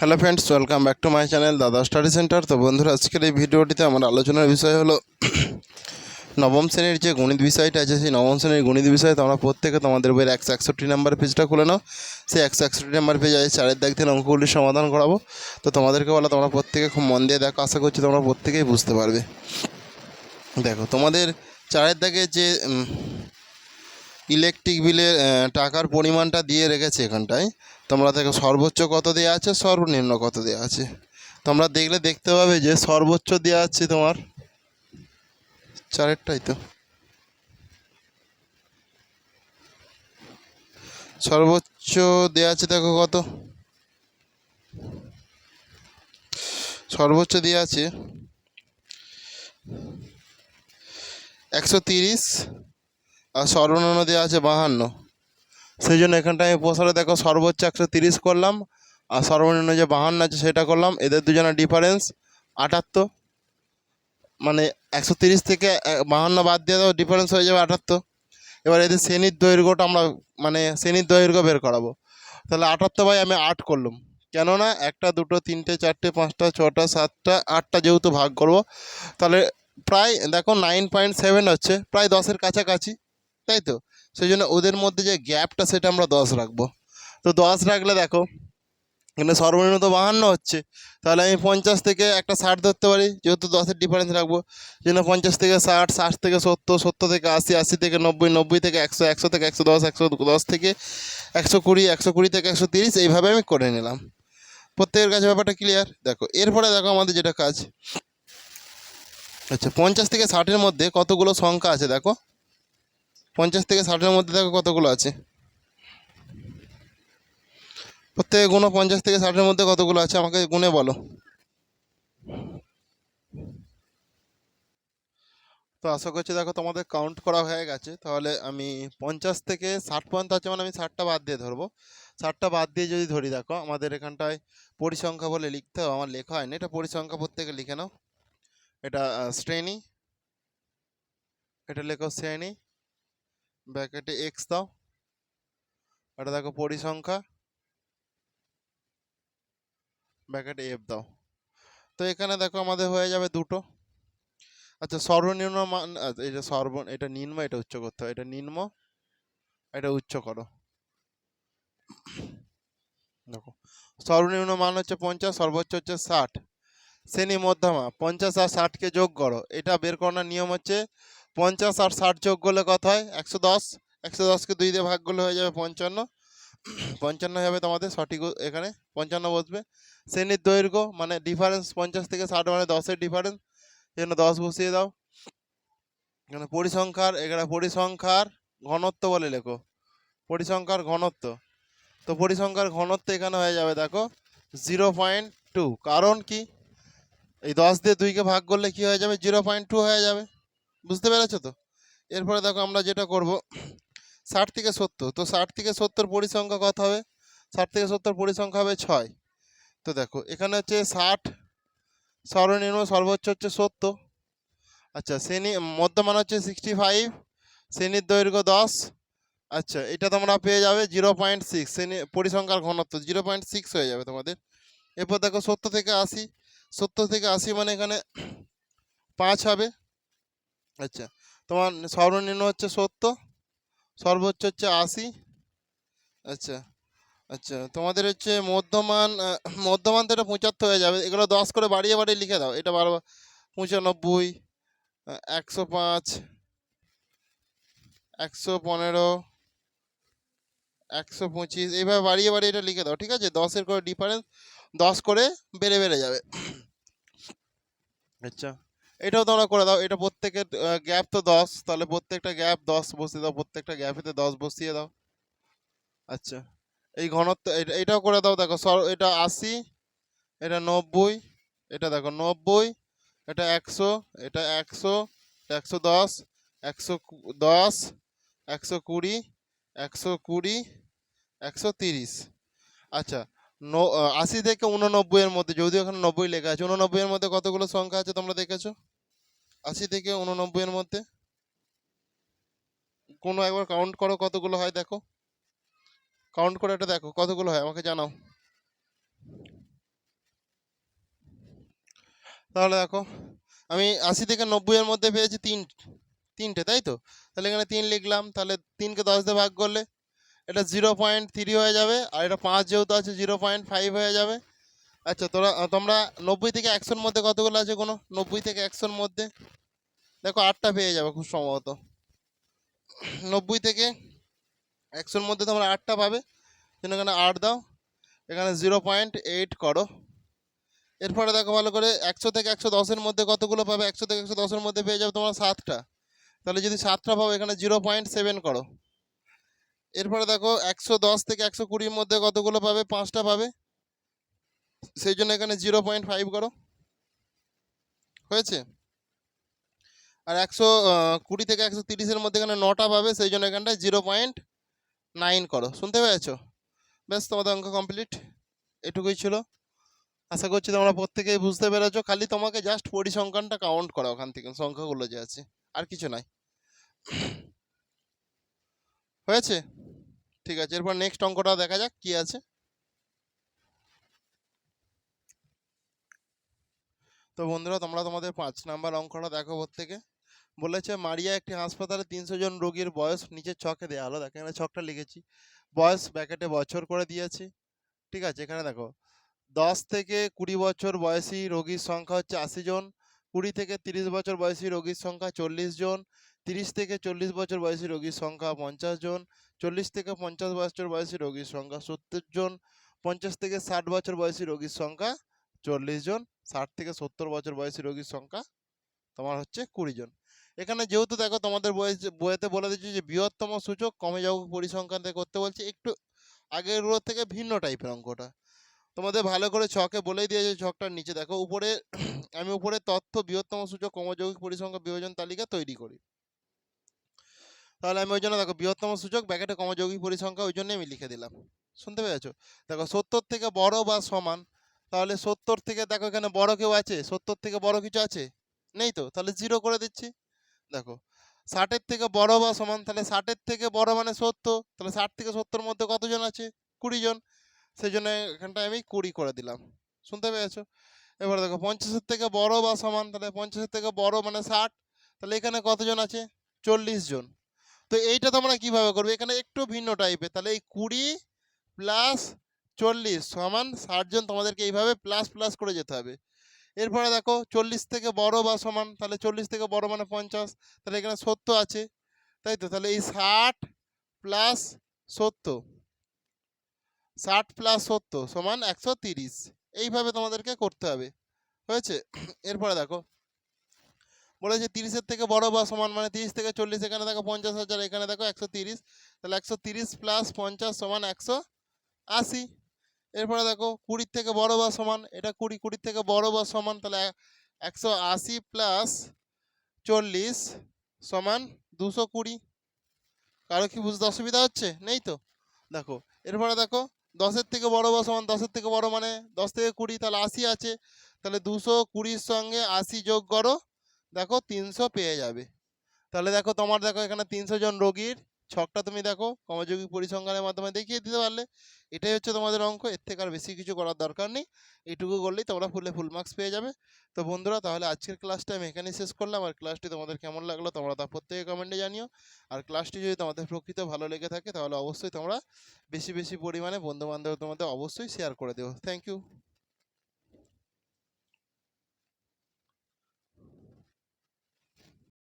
Hello friends welcome back to my channel Dada study centre তো বন্ধুরা, আজকের এই ভিডিওটিতে আমার আলোচনার বিষয় হলো, নবম শ্রেণির যে গণিত বিষয়টা আছে, সেই নবম শ্রেণির গণিত বিষয়ে তোমরা প্রত্যেকে তোমাদের বইয়ের একশো একষট্টি নাম্বার পেজটা খুলে নাও। সেই একশো একষট্টি নাম্বার পেজ আছে চারের দাগ থেকে অঙ্কগুলির সমাধান করাবো। তো তোমাদেরকে বলা, তোমরা প্রত্যেকে খুব মন দিয়ে দেখো, আশা করছি তোমরা প্রত্যেকেই বুঝতে পারবে। দেখো, তোমাদের চারের দাগে যে ইলেকট্রিক বিলের টাকার পরিমাণটা দিয়ে রেখেছে এখানটায়। তোমরা দেখো সর্বোচ্চ কত দেওয়া আছে, সর্বনিম্ন কত দেওয়া আছে। তোমরা দেখলে দেখতে পাবে যে সর্বোচ্চ দেওয়া আছে তোমার, চারেরটাই তো। সর্বোচ্চ দেওয়া আছে দেখো কত। সর্বোচ্চ দেওয়া আছে একশো তিরিশ আর সর্বনিম্ন দেওয়া আছে বাহান্ন। সেই জন্য এখানটায় আমি প্রসারে দেখো সর্বোচ্চ একশো তিরিশ করলাম, আর সর্বনিম্ন যে বাহান্ন আছে সেটা করলাম। এদের দুজনের ডিফারেন্স আটাত্তর। মানে একশো তিরিশ থেকে বাহান্ন বাদ দিয়ে দাও ডিফারেন্স হয়ে যাবে আটাত্তর। এবার এদের শ্রেণির দৈর্ঘ্যটা আমরা মানে শ্রেণির দৈর্ঘ্য বের করাবো। তাহলে আটাত্তর বাই আমি আট করলাম। কেননা একটা, দুটো, তিনটে, চারটে, পাঁচটা, ছটা, সাতটা, আটটা যেহেতু ভাগ করব, তাহলে প্রায়, দেখো নাইন পয়েন্ট সেভেন হচ্ছে, প্রায় দশের কাছাকাছি। তাই তো? সেই জন্য ওদের মধ্যে যে গ্যাপটা সেটা আমরা দশ রাখব। তো দশ রাখলে দেখো, এখানে সর্বনিম্ন তো বাহান্ন হচ্ছে। তাহলে আমি পঞ্চাশ থেকে একটা ষাট ধরতে পারি, যেহেতু দশের ডিফারেন্স রাখব। জন্য পঞ্চাশ থেকে ষাট ষাট থেকে সত্তর সত্তর থেকে আশি আশি থেকে নব্বই নব্বই থেকে একশো একশো থেকে একশো দশ একশো দশ থেকে একশো কুড়ি একশো কুড়ি থেকে একশো তিরিশ, এইভাবে আমি করে নিলাম। প্রত্যেকের কাছে ব্যাপারটা ক্লিয়ার দেখো, এরপরে দেখো আমাদের যেটা কাজ। আচ্ছা পঞ্চাশ থেকে ষাটের মধ্যে কতগুলো সংখ্যা আছে দেখো। পঞ্চাশ থেকে ষাটের মধ্যে দেখো কতগুলো আছে। প্রত্যেকে গুণ পঞ্চাশ থেকে ষাটের মধ্যে কতগুলো আছে আমাকে গুণে বলো। তো আশা করছি দেখো তোমাদের কাউন্ট করা হয়ে গেছে। তাহলে আমি পঞ্চাশ থেকে ষাট পর্যন্ত আছে মানে আমি ষাটটা বাদ দিয়ে ধরবো। ষাটটা বাদ দিয়ে যদি ধরি দেখো, আমাদের এখানটায় পরিসংখ্যা বলে লিখতে হবে, আমার লেখা হয়নি। এটা পরিসংখ্যা প্রত্যেকে লিখে নাও। এটা শ্রেণি। এটা লেখো শ্রেণি। ব্র্যাকেটে এক্স দাও। এটা দেখো পরিসংখ্যা। ব্যাকেটে এফ দাও। তো এখানে দেখো আমাদের হয়ে যাবে দুটো। আচ্ছা সর্বনিম্ন মান এটা সর্ব, এটা নিম্ন, এটা উচ্চ করতে হয় এটা নিম্ন, এটা উচ্চ করো। দেখো, সর্বনিম্ন মান হচ্ছে পঞ্চাশ, সর্বোচ্চ হচ্ছে ষাট। শ্রেণি মধ্যমা, পঞ্চাশ আর ষাটকে যোগ করো। এটা বের করার নিয়ম হচ্ছে পঞ্চাশ আর ষাট যোগ করলে কত হয়? একশো দশ। একশো দশকে দুই দিয়ে ভাগ করলে হয়ে যাবে পঞ্চান্ন। পঞ্চান্ন হবে তোমাদের সঠিক এখানে পঞ্চান্ন বসবে। শ্রেণির দৈর্ঘ্য মানে ডিফারেন্স পঞ্চাশ থেকে ষাট মানে দশের ডিফারেন্স এখানে দশ বসিয়ে দাও। এখানে পরিসংখ্যার এখানে পরিসংখ্যার ঘনত্ব বলে লেখো। পরিসংখ্যার ঘনত্ব। তো পরিসংখ্যার ঘনত্ব এখানে হয়ে যাবে দেখো জিরো পয়েন্ট টু। কারণ কি? এই দশ দিয়ে দুইকে ভাগ করলে কি হয়ে যাবে? জিরো পয়েন্ট টু হয়ে যাবে। বুঝতে পেরেছ তো? এরপরে দেখো আমরা যেটা করব, ষাট থেকে সত্তর। তো ষাট থেকে সত্তর পরিসংখ্যা কত হবে? ষাট থেকে সত্তর পরিসংখ্যা হবে ছয়। তো দেখো, এখানে হচ্ছে ষাট, সর্বনিম্ন সর্বোচ্চ হচ্ছে সত্তর। আচ্ছা শ্রেণি মধ্যমান হচ্ছে সিক্সটি ফাইভ শ্রেণির দৈর্ঘ্য দশ। আচ্ছা এটা তোমরা পেয়ে যাবে জিরো পয়েন্ট সিক্স শ্রেণি, পরিসংখ্যার ঘনত্ব জিরো পয়েন্ট সিক্স হয়ে যাবে তোমাদের। এরপর দেখো সত্তর থেকে আশি। সত্তর থেকে আশি মানে এখানে পাঁচ হবে। আচ্ছা তোমার সর্বনিম্ন হচ্ছে সত্তর, সর্বোচ্চ হচ্ছে আশি। আচ্ছা আচ্ছা তোমাদের হচ্ছে মধ্যমান মধ্যমান তো এটা পঁচাত্তর হয়ে যাবে, এগুলো দশ করে বাড়িয়ে বাড়িয়ে লিখে দাও, এটা বারো, পঁচানব্বই একশো পাঁচ, একশো পনেরো, একশো পঁচিশ, এইভাবে বাড়িয়ে বাড়িয়ে এটা লিখে দাও, ঠিক আছে? দশের করে ডিফারেন্স দশ করে বেড়ে বেড়ে যাবে। আচ্ছা। এটাও তোমরা করে দাও, এটা প্রত্যেকের গ্যাপ তো দশ, তাহলে প্রত্যেকটা গ্যাপ দশ বসিয়ে দাও, প্রত্যেকটা গ্যাপেতে দশ বসিয়ে দাও। আচ্ছা এই ঘনত্ব, এটা, এটাও করে দাও, দেখো, সর, এটা আশি, এটা নব্বই, এটা দেখো, নব্বই, এটা একশো এটা একশো একশো দশ একশো দশ, একশো কুড়ি একশো কুড়ি, একশো তিরিশ। আচ্ছা ন আশি থেকে উননব্বইয়ের মধ্যে, যদিও এখানে নব্বই লেখা আছে উননব্বইয়ের মধ্যে কতগুলো সংখ্যা আছে তোমরা দেখেছ? আশি থেকে উননব্বইয়ের মধ্যে। কোনো একবার কাউন্ট করো কতগুলো হয়, দেখো। কাউন্ট করে এটা দেখো, কতগুলো হয়, আমাকে জানাও। তাহলে দেখো, আমি আশি থেকে নব্বইয়ের মধ্যে পেয়েছি তিন, তিনটে, তাই তো? তাহলে এখানে তিন লিখলাম, তাহলে তিনকে দশ দিয়ে ভাগ করলে এটা জিরো পয়েন্ট থ্রি হয়ে যাবে, আর এটা পাঁচ যেহেতু আছে জিরো পয়েন্ট ফাইভ হয়ে যাবে। আচ্ছা তোরা তোমরা নব্বই থেকে একশোর মধ্যে কতগুলো আছে কোনো? নব্বই থেকে একশোর মধ্যে? দেখো, আটটা পেয়ে যাবে খুব সম্ভবত। নব্বই থেকে একশোর মধ্যে তোমরা আটটা পাবে। জন্য এখানে আট দাও। এখানে জিরো পয়েন্ট এইট করো। এরপরে দেখো ভালো করে একশো থেকে একশো দশের মধ্যে কতগুলো পাবে? একশো থেকে একশো দশের মধ্যে পেয়ে যাবে তোমরা সাতটা। তাহলে যদি সাতটা পাবো এখানে জিরো পয়েন্ট সেভেন করো। এরপরে দেখো, একশো দশ থেকে একশো কুড়ির মধ্যে কতগুলো পাবে? পাঁচটা পাবে। সেই জন্য এখানে জিরো পয়েন্ট ফাইভ করো। হয়েছে? আর একশো কুড়ি থেকে একশো তিরিশের মধ্যে এখানে নটা পাবে সেই জন্য এখানটায় জিরো পয়েন্ট নাইন করো। শুনতে পেয়েছ? ব্যাস তোমাদের অঙ্ক কমপ্লিট। এটুকুই ছিল। আশা করছি তোমরা প্রত্যেকেই বুঝতে পেরেছ। খালি তোমাকে জাস্ট পরিসংখ্যানটা কাউন্ট করা ওখান থেকে, সংখ্যাগুলো যে আছে। আর কিছু নাই হয়েছে? ঠিক আছে, এরপর নেক্সট অঙ্কটা দেখা যাক কি আছে। তো বন্ধুরা, তোমরা তোমাদের পাঁচ নাম্বার অঙ্কটা দেখো প্রত্যেকে। বলেছে, মারিয়া একটি হাসপাতালে তিনশো জন রোগীর বয়স নিচের ছকে দেওয়া হলো। দেখো, এখানে ছকটা লিখেছি। বয়স ব্যাকেটে বছর করে দিয়েছি। ঠিক আছে, এখানে দেখো, দশ থেকে কুড়ি বছর বয়সী রোগীর সংখ্যা হচ্ছে আশি জন, কুড়ি থেকে তিরিশ বছর বয়সী রোগীর সংখ্যা চল্লিশ জন, তিরিশ থেকে চল্লিশ বছর বয়সী রোগীর সংখ্যা পঞ্চাশ জন, চল্লিশ থেকে পঞ্চাশ বছর বয়সী রোগীর সংখ্যা সত্তর জন, পঞ্চাশ থেকে ষাট বছর বয়সী রোগীর সংখ্যা চল্লিশ জন, ষাট থেকে সত্তর বছর বয়সী রোগীর সংখ্যা তোমার হচ্ছে কুড়ি জন। এখানে যেহেতু দেখো তোমাদের বয়স বইয়েতে বলে দিচ্ছি যে বৃহত্তম সূচক কমে যাও পরিসংখ্যান থেকে করতে বলছে, একটু আগেরগুলোর থেকে ভিন্ন টাইপের অঙ্কটা। তোমাদের ভালো করে ছকে বলেই দিয়েছে ছকটার নিচে দেখো, উপরে আমি উপরে তথ্য বৃহত্তম সূচক কমযৌগিক পরিসংখ্যা বিভাজন তালিকা তৈরি করি। তাহলে আমি ওই জন্য দেখো বৃহত্তম সূচক ব্যাকেটে কমযৌগিক পরিসংখ্যা ওই জন্য আমি লিখে দিলাম। শুনতে পেরেছ দেখো সত্তর থেকে বড় বা সমান তাহলে সত্তর থেকে দেখো এখানে বড় কেউ আছে, সত্তর থেকে বড় কিছু আছে? নেই তো? তাহলে জিরো করে দিচ্ছি। দেখো, ষাটের থেকে বড় বা সমান, তাহলে ষাটের থেকে বড় মানে সত্তর, তাহলে ষাট থেকে সত্তর মধ্যে কতজন আছে? কুড়ি জন। সেই জন্য এখানটায় আমি কুড়ি করে দিলাম। শুনতে পেয়েছ? এবার দেখো, পঞ্চাশের থেকে বড় বা সমান, তাহলে পঞ্চাশের থেকে বড় মানে ষাট, তাহলে এখানে কতজন আছে? চল্লিশ জন। তো এইটা তোমরা কীভাবে করবে? এখানে একটু ভিন্ন টাইপের তাহলে এই কুড়ি প্লাস চল্লিশ সমান ষাট জন তোমাদেরকে এইভাবে প্লাস প্লাস করে যেতে হবে। এরপরে দেখো চল্লিশ থেকে বড় বা সমান, তাহলে চল্লিশ থেকে বড় মানে পঞ্চাশ, তাহলে এখানে সত্য আছে। তাই তো? তাহলে এই ষাট প্লাস সত্তর, ষাট প্লাস সত্তর সমান একশো তিরিশ। এইভাবে তোমাদেরকে করতে হবে। হয়েছে? এরপরে দেখো, বলেছে তিরিশের থেকে বড় বা সমান মানে তিরিশ থেকে চল্লিশ, এখানে দেখো পঞ্চাশ হাজার, এখানে দেখো একশো তিরিশ, তাহলে একশো তিরিশ প্লাস পঞ্চাশ সমান একশো আশি। এরপরে দেখো কুড়ির থেকে বড় বা সমান, এটা কুড়ি, কুড়ির থেকে বড় বা সমান, তাহলে একশো আশি প্লাস চল্লিশ সমান দুশো কুড়ি। কারও কি বুঝতে অসুবিধা হচ্ছে? নেই তো? দেখো, এরপরে দেখো দশের থেকে বড় বা সমান, দশের থেকে বড় মানে দশ থেকে কুড়ি, তাহলে আশি আছে। তাহলে দুশো কুড়ির সঙ্গে আশি যোগ করো, দেখো তিনশো পেয়ে যাবে। তাহলে দেখো তোমার, দেখো এখানে তিনশো জন রোগীর ছকটা তুমি দেখো কর্মযোগী পরিসংখ্যানের মাধ্যমে দেখিয়ে দিতে পারলে। এটাই হচ্ছে তোমাদের অঙ্ক, এর থেকে আর বেশি কিছু করার দরকার নেই। এইটুকু করলেই তোমরা ফুলে ফুল মার্কস পেয়ে যাবে। তো বন্ধুরা, তাহলে আজকের ক্লাসটা আমি এখানেই শেষ করলাম। আর ক্লাসটি তোমাদের কেমন লাগল তোমরা তা প্রত্যেকে কমেন্টে জানিও। আর ক্লাসটি যদি তোমাদের প্রকৃত ভালো লেগে থাকে, তাহলে অবশ্যই তোমরা বেশি বেশি পরিমাণে বন্ধু বান্ধব তোমাদের অবশ্যই শেয়ার করে দেবো থ্যাংক ইউ